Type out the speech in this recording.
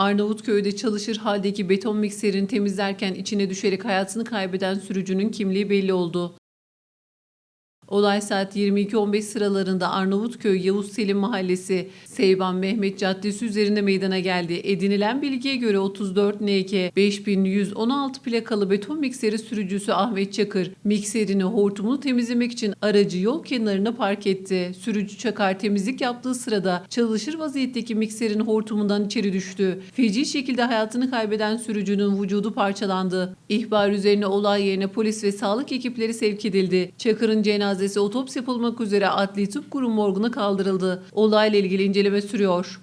Arnavutköy'de çalışır haldeki beton mikserini temizlerken içine düşerek hayatını kaybeden sürücünün kimliği belli oldu. Olay saat 22.15 sıralarında Arnavutköy Yavuz Selim Mahallesi Seyban Mehmet Caddesi üzerinde meydana geldi. Edinilen bilgiye göre 34 NK 5116 plakalı beton mikseri sürücüsü Ahmet Çakır mikserini hortumunu temizlemek için aracı yol kenarına park etti. Sürücü Çakar temizlik yaptığı sırada çalışır vaziyetteki mikserin hortumundan içeri düştü. Feci şekilde hayatını kaybeden sürücünün vücudu parçalandı. İhbar üzerine olay yerine polis ve sağlık ekipleri sevk edildi. Çakır'ın cenazesi otopsi yapılmak üzere Adli Tıp Kurum morguna kaldırıldı. Olayla ilgili inceleme sürüyor.